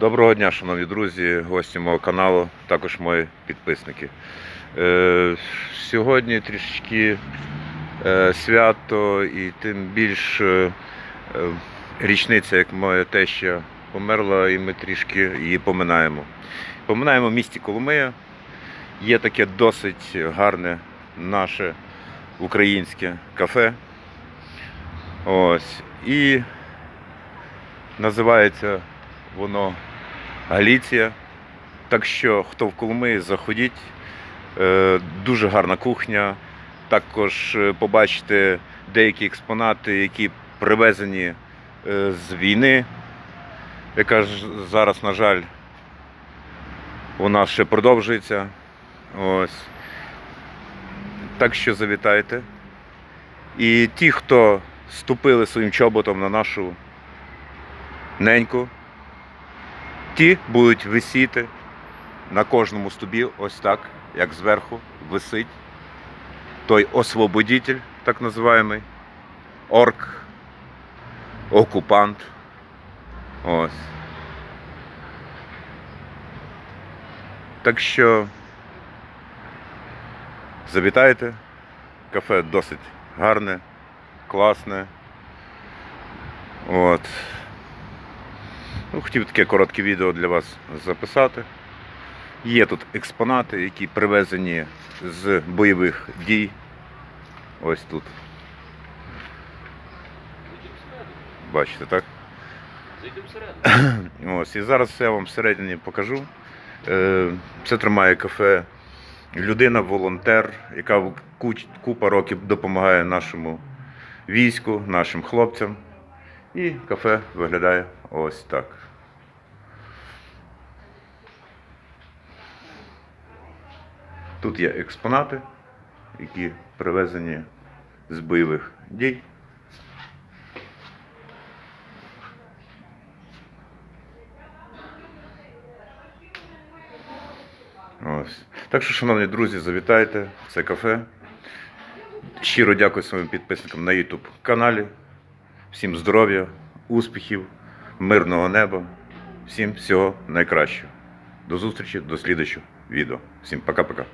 Доброго дня, шановні друзі, гості мого каналу, також мої підписники. Е, сьогодні трішечки е, свято і тим більш е, річниця, як моя теща померла, і ми трішки її поминаємо. Поминаємо в місті Коломия. Є таке досить гарне наше українське кафе. Ось. І називається воно Галіція. Так що, хто в Коломиї, заходіть. Е, Дуже гарна кухня. Також е, побачите деякі експонати, які привезені е, з війни, яка ж зараз, на жаль, нас ще продовжується. Ось. Так що завітайте. І ті, хто ступили своїм чоботом на нашу неньку, ті будуть висіти на кожному стубі, ось так, як зверху висить той освободитель, так називаємий, орк, окупант. Ось. Так що завітайте. Кафе досить гарне, класне. От. Ну, хотів таке коротке відео для вас записати. Є тут експонати, які привезені з бойових дій. Ось тут. Бачите, так? Зайдемо всередину. Ось, і зараз я вам всередині покажу. Е, Це тримає кафе людина, волонтер, яка куч- купа років допомагає нашому війську, нашим хлопцям. І кафе виглядає ось так. Тут є експонати, які привезені з бойових дій. Ось. Так що, шановні друзі, завітайте в це кафе. Щиро дякую своїм підписникам на YouTube каналі. Всім здоров'я, успіхів, мирного неба. Всім всього найкращого. До зустрічі, до слідчого відео. Всім пока-пока.